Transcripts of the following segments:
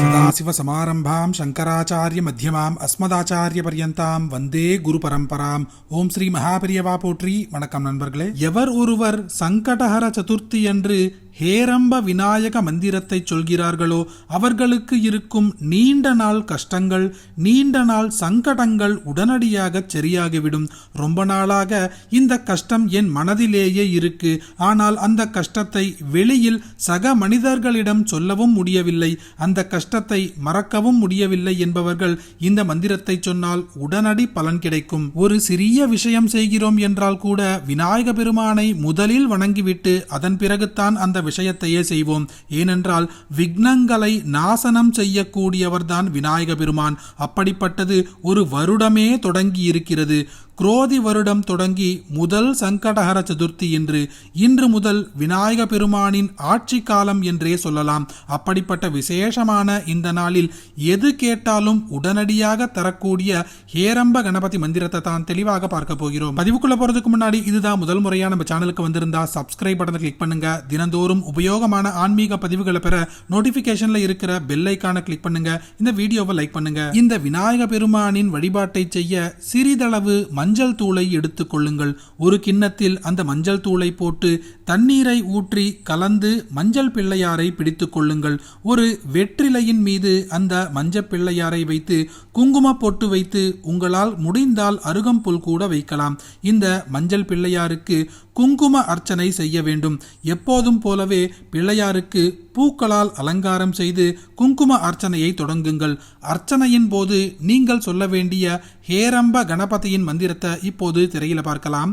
சதாசிவசமாரம்பாம் சங்கராச்சாரிய மத்தியமாம் அஸ்மதாச்சாரிய பர்யந்தாம் வந்தே குரு பரம்பராம் ஓம் ஸ்ரீ மகாபிரியவா போற்றி வணக்கம் நண்பர்களே எவர் ஒருவர் சங்கடஹர சதுர்த்தி என்று ஹேரம்ப விநாயக மந்திரத்தை சொல்கிறார்களோ அவர்களுக்கு இருக்கும் நீண்ட நாள் கஷ்டங்கள் நீண்ட நாள் சங்கடங்கள் உடனடியாக சரியாகிவிடும். ரொம்ப நாளாக இந்த கஷ்டம் என் மனதிலேயே இருக்கு. ஆனால் அந்த கஷ்டத்தை வெளியில் சக மனிதர்களிடம் சொல்லவும் முடியவில்லை. அந்த கஷ்டத்தை மறக்கவும் முடியவில்லை என்பவர்கள் இந்த மந்திரத்தை சொன்னால் உடனடி பலன் கிடைக்கும். ஒரு சிறிய விஷயம் செய்கிறோம் என்றால் கூட விநாயக பெருமானை முதலில் வணங்கிவிட்டு அதன் பிறகுதான் அந்த விஷயத்தையே செய்வோம். ஏனென்றால் விக்னங்களை நாசனம் செய்யக்கூடியவர்தான் விநாயக பெருமான். அப்படிப்பட்டது ஒரு வருடமே தொடங்கி இருக்கிறது குரோதி வருடம் தொடங்கி முதல் சங்கடஹர சதுர்த்தி என்று இன்று முதல் விநாயக பெருமானின் ஆட்சி காலம் என்றே சொல்லலாம். அப்படிப்பட்ட விசேஷமான இந்த நாளில் எது கேட்டாலும் உடனடியாக தரக்கூடிய ஹேரம்ப கணபதி மந்திரத்தை தான் தெளிவாக பார்க்க போகிறோம். பதிவுக்குள்ள போறதுக்கு முன்னாடி இதுதான் முதல் முறையா நம்ம சேனலுக்கு வந்திருந்தா சப்ஸ்கிரைப் பட்டனை கிளிக் பண்ணுங்க. தினந்தோறும் உபயோகமான ஆன்மீக பதிவுகளை பெற நோட்டிபிகேஷன்ல இருக்கிற பெல் ஐக்கான கிளிக் பண்ணுங்க. இந்த வீடியோவை லைக் பண்ணுங்க. இந்த விநாயக பெருமானின் வழிபாட்டை செய்ய சிறிதளவு மஞ்சள் மஞ்சள் தூளை எடுத்து கொள்ளுங்கள். ஒரு கிண்ணத்தில் அந்த மஞ்சள் தூளை போட்டு தண்ணீரை ஊற்றி கலந்து மஞ்சள் பிள்ளையாரை பிடித்து கொள்ளுங்கள். ஒரு வெற்றிலையின் மீது அந்த மஞ்சள் பிள்ளையாரை வைத்து குங்கும பொட்டு வைத்து உங்களால் முடிந்தால் அருகம்புல் கூட வைக்கலாம். இந்த மஞ்சள் பிள்ளையாருக்கு குங்கும அர்ச்சனை செய்ய வேண்டும். எப்போதும் போலவே பிள்ளையாருக்கு பூக்களால் அலங்காரம் செய்து குங்கும அர்ச்சனையை தொடங்குங்கள். அர்ச்சனையின் போது நீங்கள் சொல்ல வேண்டிய ஹேரம்ப கணபதியின் மந்திரத்தை இப்போது திரையில பார்க்கலாம்.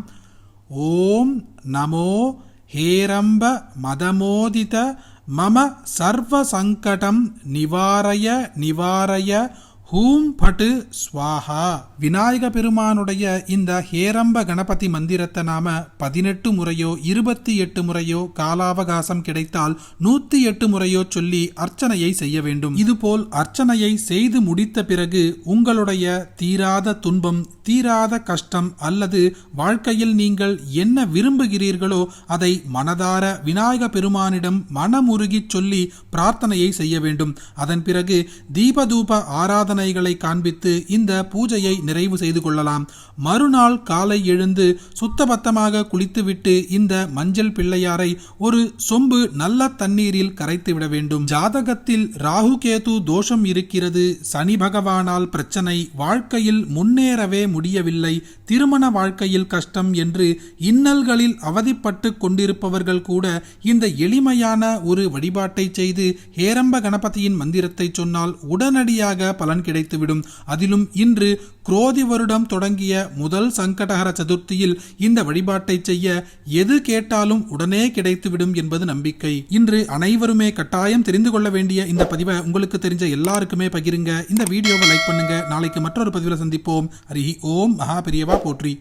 ஓம் நமோ ஹேரம்ப மதமோதித மம சர்வ சங்கடம் நிவாரய நிவாரய ஹூம் பட்டு ஸ்வாஹா. விநாயக பெருமானுடைய இந்த ஹேரம்ப கணபதி மந்திரத்தை நாம பதினெட்டு முறையோ இருபத்தி எட்டு முறையோ காலாவகாசம் கிடைத்தால் நூத்தி எட்டு முறையோ சொல்லி அர்ச்சனையை செய்ய வேண்டும். இதுபோல் அர்ச்சனையை செய்து முடித்த பிறகு உங்களுடைய தீராத துன்பம் தீராத கஷ்டம் அல்லது வாழ்க்கையில் நீங்கள் என்ன விரும்புகிறீர்களோ அதை மனதார விநாயக பெருமானிடம் மனமுருகி சொல்லி பிரார்த்தனையை செய்ய வேண்டும். அதன் பிறகு தீபதூப சாதனைகளை காண்பித்து இந்த பூஜையை நிறைவு செய்து கொள்ளலாம். மறுநாள் காலை எழுந்து சுத்தபத்தமாக குளித்துவிட்டு இந்த மஞ்சள் பிள்ளையாரை ஒரு சொம்பு நல்ல தண்ணீரில் கரைத்து விட வேண்டும். ஜாதகத்தில் ராகு கேது தோஷம் இருக்கிறது. சனி பகவானால் பிரச்சனை. வாழ்க்கையில் முன்னேறவே முடியவில்லை. திருமண வாழ்க்கையில் கஷ்டம் என்று இன்னல்களில் அவதிப்பட்டு கொண்டிருப்பவர்கள் கூட இந்த எளிமையான ஒரு வழிபாட்டை செய்து ஹேரம்ப கணபதியின் மந்திரத்தை சொன்னால் உடனடியாக பலன் கிடைத்துவிடும். அதிலும் இன்று குரோதி வருடம் தொடங்கிய முதல் சங்கடஹர சதுர்த்தியில் இந்த வழிபாட்டை செய்ய எது கேட்டாலும் உடனே கிடைத்துவிடும் என்பது நம்பிக்கை. இன்று அனைவருமே கட்டாயம் தெரிந்து கொள்ள வேண்டிய இந்த பதிவை உங்களுக்கு தெரிஞ்ச எல்லாருக்குமே பகிருங்க. இந்த வீடியோவை லைக் பண்ணுங்க. நாளைக்கு மற்றொரு பதிவில் சந்திப்போம். ஹரி ஓம். மகா பெரியவா போற்றி.